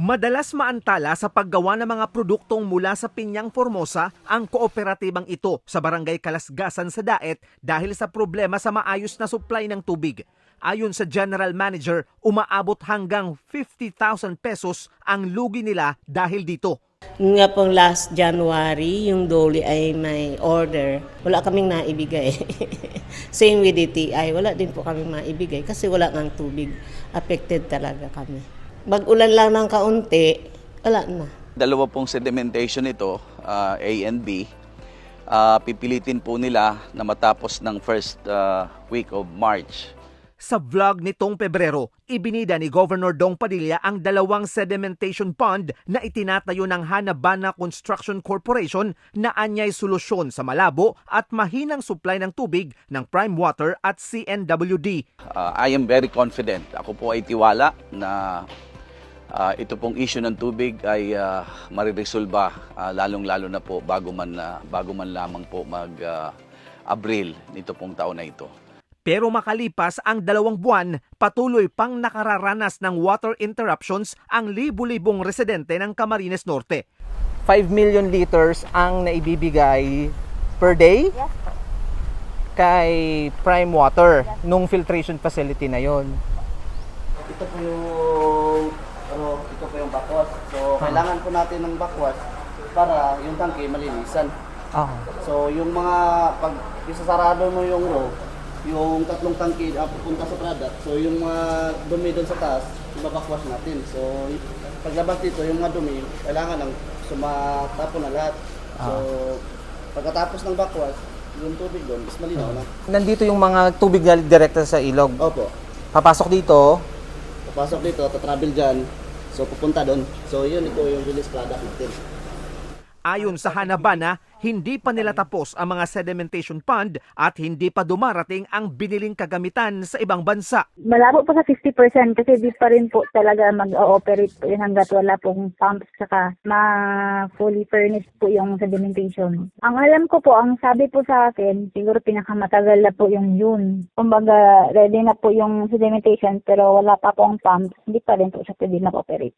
Madalas maantala sa paggawa ng mga produktong mula sa Pinyang Formosa ang kooperatibang ito sa Barangay Kalasgasan sa Daet dahil sa problema sa maayos na supply ng tubig. Ayon sa General Manager, umaabot hanggang 50,000 pesos ang lugi nila dahil dito. Nga pong last January, yung Dolly ay may order. Wala kaming naibigay. Same with DTI, wala din po kami maibigay kasi wala ngang tubig. Affected talaga kami. Mag-ulan lang ng kaunti, wala na. Dalawa pong sedimentation ito, ah, A and B. Ah, pipilitin po nila na matapos ng first ah, week of March. Sa vlog nitong Pebrero, ibinida ni Governor Dong Padilla ang dalawang sedimentation pond na itinatayo ng Hanabana Construction Corporation na anyay solusyon sa malabo at mahinang supply ng tubig ng Prime Water at CNWD. Ah, I am very confident. Ako po ay tiwala na ah, ito pong issue ng tubig ay uh, mariresolba ah, lalong-lalo na po bago man na bago man lamang po mag ah, Abril nito pong taon na ito. Pero makalipas ang dalawang buwan, patuloy pang nakararanas ng water interruptions ang libu-libong residente ng Camarines Norte. 5 million liters ang naibibigay per day kay Prime Water nung filtration facility na yon. Ito po yung po yung bakwas. So, kailangan po natin ng bakwas para yung tangke malinisan. Ah. So, yung mga pag isasarado mo yung row, yung tatlong tangke ah, pupunta sa product. So, yung mga dumi doon sa taas, ibabakwas natin. So, paglabas dito, yung mga dumi, kailangan ng sumatapon na lahat. So, pagkatapos ng bakwas, yung tubig doon, is malinaw na. Nandito yung mga tubig na direkta sa ilog. Opo. Papasok dito, Papasok dito, tatravel dyan. So, pupunta doon. So, yun ito yung release product natin. Ayon sa Hanabana, hindi pa nila tapos ang mga sedimentation pond at hindi pa dumarating ang biniling kagamitan sa ibang bansa. malabo po sa 50% kasi di pa rin po talaga mag-ooperate po yun hanggat wala pong pumps saka ma-fully furnished po yung sedimentation. Ang alam ko po, ang sabi po sa akin, siguro pinakamatagal na po yung June. Kumbaga, ready na po yung sedimentation pero wala pa pong pumps, hindi pa rin po siya pwede mag-operate.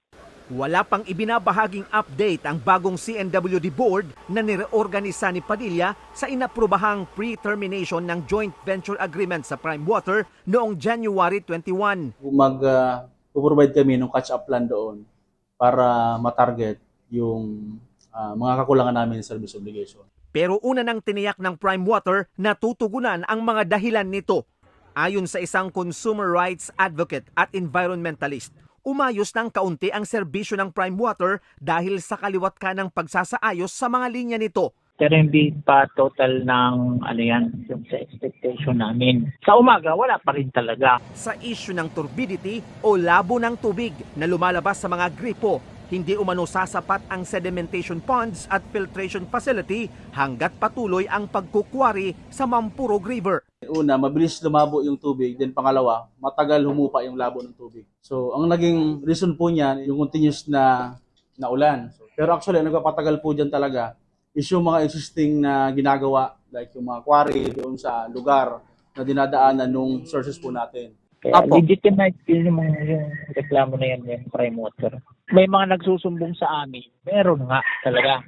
Wala pang ibinabahaging update ang bagong CNWD board na nireorganisa ni Padilla sa inaprobahang pre-termination ng joint venture agreement sa Prime Water noong January 21. mag uh, provide kami ng catch-up plan doon para matarget yung ah, mga kakulangan namin sa service obligation. Pero una nang tiniyak ng Prime Water na tutugunan ang mga dahilan nito. Ayon sa isang consumer rights advocate at environmentalist, umayos ng kaunti ang serbisyo ng Prime Water dahil sa kaliwat ka ng pagsasaayos sa mga linya nito. pero hindi pa total ng ano yan, yung sa expectation namin. Sa umaga, wala pa rin talaga. Sa issue ng turbidity o labo ng tubig na lumalabas sa mga gripo, hindi umano sasapat ang sedimentation ponds at filtration facility hanggat patuloy ang pagkukwari sa Mampurog River. Una, mabilis lumabo yung tubig. Then pangalawa, matagal humupa yung labo ng tubig. So, ang naging reason po niyan, yung continuous na, na ulan. Pero actually, ang nagpapatagal po dyan talaga is yung mga existing na ginagawa, like yung mga quarry doon sa lugar na dinadaanan nung sources po natin. Kaya Apo. legitimate yun yung, mga- yung reklamo na yan yung prime water. May mga nagsusumbong sa amin. Meron nga talaga.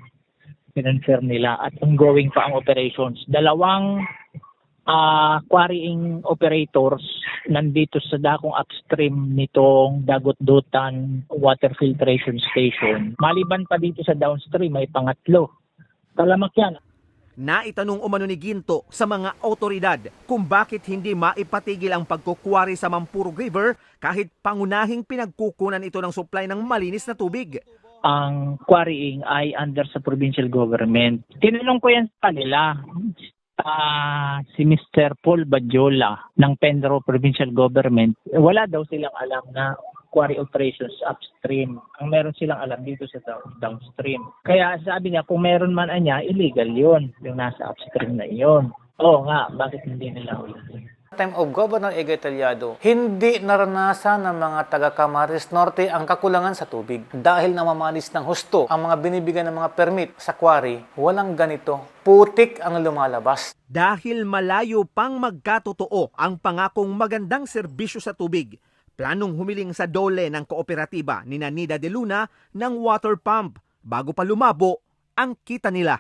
Pinanfer nila at ongoing pa ang operations. Dalawang ah quarrying operators nandito sa dakong upstream nitong Dagot-Dutan Water Filtration Station. Maliban pa dito sa downstream, may pangatlo. Talamak yan. Naitanong umano ni Ginto sa mga otoridad kung bakit hindi maipatigil ang pagkukwari sa Mampurog River kahit pangunahing pinagkukunan ito ng supply ng malinis na tubig. ang quarrying ay under sa provincial government. Tinanong ko yan sa kanila. Ah, si Mr. Paul Badjola ng Pendro Provincial Government, wala daw silang alam na quarry operations upstream. Ang meron silang alam dito sa down- downstream. Kaya sabi niya, kung meron man anya, illegal yon yung nasa upstream na yon. Oo nga, bakit hindi nila ulitin? Time of Governor Egay Taliado, hindi naranasan ng mga taga Camarines Norte ang kakulangan sa tubig. Dahil namamalis ng husto ang mga binibigyan ng mga permit sa quarry, walang ganito. Putik ang lumalabas. Dahil malayo pang magkatotoo ang pangakong magandang serbisyo sa tubig, Planong humiling sa dole ng kooperatiba ni Nida de Luna ng water pump bago pa lumabo ang kita nila.